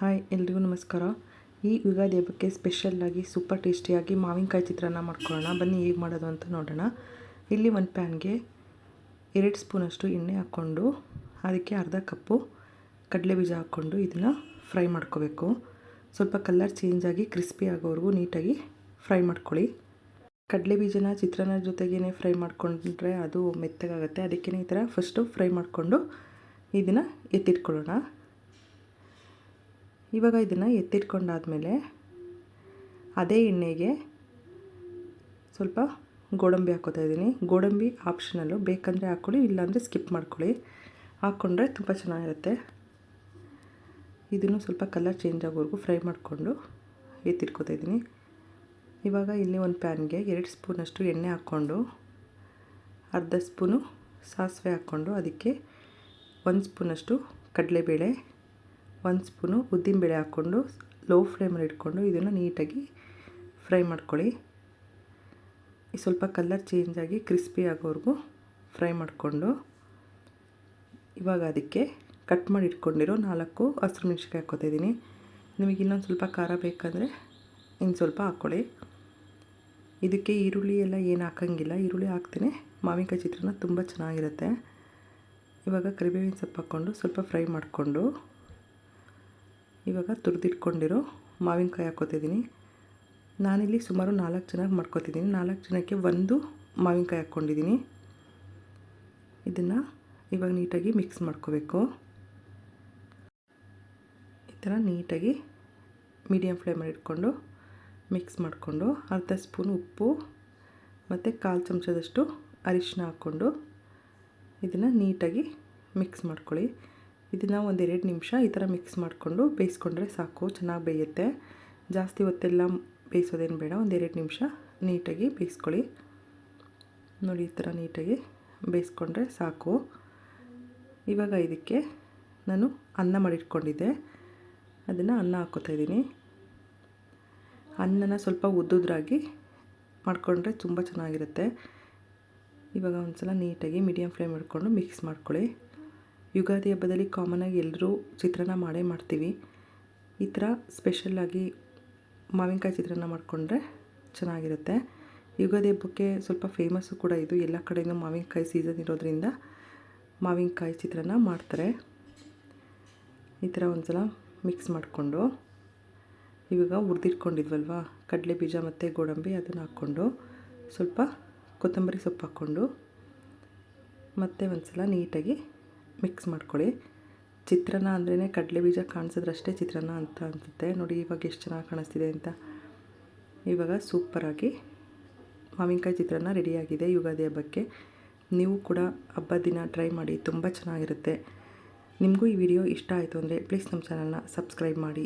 Hi, ಎಲ್ರಿಗೂ ನಮಸ್ಕಾರ. ಈ ಯುಗಾದಿ ಹಬ್ಬಕ್ಕೆ ಸ್ಪೆಷಲ್ಲಾಗಿ ಸೂಪರ್ ಟೇಸ್ಟಿಯಾಗಿ ಮಾವಿನಕಾಯಿ ಚಿತ್ರಾನ್ನ ಮಾಡ್ಕೊಳ್ಳೋಣ. ಬನ್ನಿ ಹೇಗೆ ಮಾಡೋದು ಅಂತ ನೋಡೋಣ. ಇಲ್ಲಿ ಒಂದು ಪ್ಯಾನ್ಗೆ ಎರಡು ಸ್ಪೂನಷ್ಟು ಎಣ್ಣೆ ಹಾಕ್ಕೊಂಡು, ಅದಕ್ಕೆ ಅರ್ಧ ಕಪ್ಪು ಕಡಲೆ ಬೀಜ ಹಾಕ್ಕೊಂಡು ಇದನ್ನು ಫ್ರೈ ಮಾಡ್ಕೋಬೇಕು. ಸ್ವಲ್ಪ ಕಲರ್ ಚೇಂಜ್ ಆಗಿ ಕ್ರಿಸ್ಪಿ ಆಗೋವರೆಗೂ ನೀಟಾಗಿ ಫ್ರೈ ಮಾಡ್ಕೊಳ್ಳಿ. ಕಡಲೆ ಬೀಜನ ಚಿತ್ರಾನ್ನ ಜೊತೆಗೇ ಫ್ರೈ ಮಾಡ್ಕೊಂಡ್ರೆ ಅದು ಮೆತ್ತಗಾಗುತ್ತೆ. ಅದಕ್ಕೇ ಈ ಥರ ಫಸ್ಟು ಫ್ರೈ ಮಾಡಿಕೊಂಡು ಇದನ್ನು ಎತ್ತಿಟ್ಕೊಳ್ಳೋಣ. ಇವಾಗ ಇದನ್ನು ಎತ್ತಿಟ್ಕೊಂಡಾದಮೇಲೆ ಅದೇ ಎಣ್ಣೆಗೆ ಸ್ವಲ್ಪ ಗೋಡಂಬಿ ಹಾಕೋತಾ ಇದ್ದೀನಿ. ಗೋಡಂಬಿ ಆಪ್ಷನಲ್ಲು ಬೇಕಂದರೆ ಹಾಕ್ಕೊಳ್ಳಿ ಇಲ್ಲಾಂದರೆ ಸ್ಕಿಪ್ ಮಾಡ್ಕೊಳ್ಳಿ. ಹಾಕ್ಕೊಂಡ್ರೆ ತುಂಬ ಚೆನ್ನಾಗಿರುತ್ತೆ. ಇದನ್ನು ಸ್ವಲ್ಪ ಕಲರ್ ಚೇಂಜ್ ಆಗೋವರೆಗೂ ಫ್ರೈ ಮಾಡಿಕೊಂಡು ಎತ್ತಿಟ್ಕೋತಾ ಇದ್ದೀನಿ. ಇವಾಗ ಇಲ್ಲಿ ಒಂದು ಪ್ಯಾನ್ಗೆ ಎರಡು ಸ್ಪೂನಷ್ಟು ಎಣ್ಣೆ ಹಾಕ್ಕೊಂಡು, ಅರ್ಧ ಸ್ಪೂನು ಸಾಸಿವೆ ಹಾಕ್ಕೊಂಡು, ಅದಕ್ಕೆ ಒಂದು ಸ್ಪೂನಷ್ಟು ಕಡಲೆಬೇಳೆ ಒಂದು ಸ್ಪೂನು ಉದ್ದಿನಬೇಳೆ ಹಾಕ್ಕೊಂಡು ಲೋ ಫ್ಲೇಮಲ್ಲಿ ಇಟ್ಕೊಂಡು ಇದನ್ನು ನೀಟಾಗಿ ಫ್ರೈ ಮಾಡ್ಕೊಳ್ಳಿ. ಸ್ವಲ್ಪ ಕಲರ್ ಚೇಂಜ್ ಆಗಿ ಕ್ರಿಸ್ಪಿ ಆಗೋವರೆಗೂ ಫ್ರೈ ಮಾಡಿಕೊಂಡು ಇವಾಗ ಅದಕ್ಕೆ ಕಟ್ ಮಾಡಿ ಇಟ್ಕೊಂಡಿರೋ ನಾಲ್ಕು ಹಸಿರು ಮೆಣಸಿನ್ಕಾಯಿ ಹಾಕ್ಕೋತಿದ್ದೀನಿ ನಿಮಗೆ ಇನ್ನೊಂದು ಸ್ವಲ್ಪ ಖಾರ ಬೇಕಂದರೆ ಇನ್ನು ಸ್ವಲ್ಪ ಹಾಕ್ಕೊಳ್ಳಿ. ಇದಕ್ಕೆ ಈರುಳ್ಳಿ ಎಲ್ಲ ಏನು ಹಾಕೋಂಗಿಲ್ಲ. ಈರುಳ್ಳಿ ಹಾಕ್ತೀನಿ. ಮಾವಿನಕಾಯಿ ಚಿತ್ರಾನ್ನ ತುಂಬ ಚೆನ್ನಾಗಿರುತ್ತೆ. ಇವಾಗ ಕರಿಬೇವಿನ ಸೊಪ್ಪು ಹಾಕ್ಕೊಂಡು ಸ್ವಲ್ಪ ಫ್ರೈ ಮಾಡಿಕೊಂಡು ಇವಾಗ ತುರಿದಿಟ್ಕೊಂಡಿರೋ ಮಾವಿನಕಾಯಿ ಹಾಕ್ಕೋತಿದ್ದೀನಿ. ನಾನಿಲ್ಲಿ ಸುಮಾರು ನಾಲ್ಕು ಜನಕ್ಕೆ ಮಾಡ್ಕೊತಿದ್ದೀನಿ. ನಾಲ್ಕು ಜನಕ್ಕೆ ಒಂದು ಮಾವಿನಕಾಯಿ ಹಾಕ್ಕೊಂಡಿದ್ದೀನಿ. ಇದನ್ನು ಇವಾಗ ನೀಟಾಗಿ ಮಿಕ್ಸ್ ಮಾಡ್ಕೋಬೇಕು. ಈ ಥರ ನೀಟಾಗಿ ಮೀಡಿಯಮ್ ಫ್ಲೇಮಲ್ಲಿ ಇಟ್ಕೊಂಡು ಮಿಕ್ಸ್ ಮಾಡಿಕೊಂಡು ಅರ್ಧ ಸ್ಪೂನ್ ಉಪ್ಪು ಮತ್ತು ಕಾಲು ಚಮಚದಷ್ಟು ಅರಿಶಿನ ಹಾಕ್ಕೊಂಡು ಇದನ್ನು ನೀಟಾಗಿ ಮಿಕ್ಸ್ ಮಾಡ್ಕೊಳ್ಳಿ. ಇದನ್ನು ಒಂದೆರಡು ನಿಮಿಷ ಈ ಥರ ಮಿಕ್ಸ್ ಮಾಡಿಕೊಂಡು ಬೇಯಿಸ್ಕೊಂಡ್ರೆ ಸಾಕು, ಚೆನ್ನಾಗಿ ಬೇಯುತ್ತೆ. ಜಾಸ್ತಿ ಹೊತ್ತೆಲ್ಲ ಬೇಯಿಸೋದೇನು ಬೇಡ ಒಂದೆರಡು ನಿಮಿಷ ನೀಟಾಗಿ ಬೇಯಿಸ್ಕೊಳ್ಳಿ. ನೋಡಿ ಈ ಥರ ನೀಟಾಗಿ ಬೇಯಿಸ್ಕೊಂಡ್ರೆ ಸಾಕು. ಇವಾಗ ಇದಕ್ಕೆ ನಾನು ಅನ್ನ ಮಾಡಿಟ್ಕೊಂಡಿದ್ದೆ. ಅದನ್ನು ಅನ್ನ ಹಾಕೋತಾ ಇದ್ದೀನಿ. ಅನ್ನನ ಸ್ವಲ್ಪ ಉದ್ದುದ್ರಾಗಿ ಮಾಡಿಕೊಂಡ್ರೆ ತುಂಬ ಚೆನ್ನಾಗಿರುತ್ತೆ. ಇವಾಗ ಒಂದು ಸಲ ನೀಟಾಗಿ ಮೀಡಿಯಮ್ ಫ್ಲೇಮ್ ಇಟ್ಕೊಂಡು ಮಿಕ್ಸ್ ಮಾಡ್ಕೊಳ್ಳಿ. ಯುಗಾದಿ ಹಬ್ಬದಲ್ಲಿ ಕಾಮನಾಗಿ ಎಲ್ಲರೂ ಚಿತ್ರಾನ್ನ ಮಾಡೇ ಮಾಡ್ತೀವಿ. ಈ ಥರ ಸ್ಪೆಷಲ್ಲಾಗಿ ಮಾವಿನಕಾಯಿ ಚಿತ್ರಾನ್ನ ಮಾಡಿಕೊಂಡ್ರೆ ಚೆನ್ನಾಗಿರುತ್ತೆ. ಯುಗಾದಿ ಹಬ್ಬಕ್ಕೆ ಸ್ವಲ್ಪ ಫೇಮಸ್ಸು ಕೂಡ ಇದು. ಎಲ್ಲ ಕಡೆಯೂ ಮಾವಿನಕಾಯಿ ಸೀಸನ್ ಇರೋದ್ರಿಂದ ಮಾವಿನಕಾಯಿ ಚಿತ್ರಾನ್ನ ಮಾಡ್ತಾರೆ. ಈ ಥರ ಒಂದು ಸಲ ಮಿಕ್ಸ್ ಮಾಡಿಕೊಂಡು ಇವಾಗ ಹುರಿದಿಟ್ಕೊಂಡಿದ್ವಲ್ವ? ಕಡಲೆ ಬೀಜ ಮತ್ತು ಗೋಡಂಬಿ ಅದನ್ನು ಹಾಕ್ಕೊಂಡು ಸ್ವಲ್ಪ ಕೊತ್ತಂಬರಿ ಸೊಪ್ಪು ಹಾಕ್ಕೊಂಡು ಮತ್ತೆ ಒಂದು ಸಲ ನೀಟಾಗಿ ಮಿಕ್ಸ್ ಮಾಡ್ಕೊಳ್ಳಿ. ಚಿತ್ರಾನ್ನ ಅಂದ್ರೇ ಕಡಲೆ ಬೀಜ ಕಾಣಿಸಿದ್ರಷ್ಟೇ ಚಿತ್ರಾನ್ನ ಅಂತ ಅನಿಸುತ್ತೆ. ನೋಡಿ, ಇವಾಗ ಎಷ್ಟು ಚೆನ್ನಾಗಿ ಕಾಣಿಸ್ತಿದೆ ಅಂತ. ಇವಾಗ ಸೂಪರಾಗಿ ಮಾವಿನಕಾಯಿ ಚಿತ್ರಾನ್ನ ರೆಡಿಯಾಗಿದೆ ಯುಗಾದಿ ಹಬ್ಬಕ್ಕೆ. ನೀವು ಕೂಡ ಹಬ್ಬದ ದಿನ ಟ್ರೈ ಮಾಡಿ, ತುಂಬ ಚೆನ್ನಾಗಿರುತ್ತೆ. ನಿಮಗೂ ಈ ವಿಡಿಯೋ ಇಷ್ಟ ಆಯಿತು ಅಂದರೆ ಪ್ಲೀಸ್ ನಮ್ಮ ಚಾನಲ್ನ ಸಬ್ಸ್ಕ್ರೈಬ್ ಮಾಡಿ.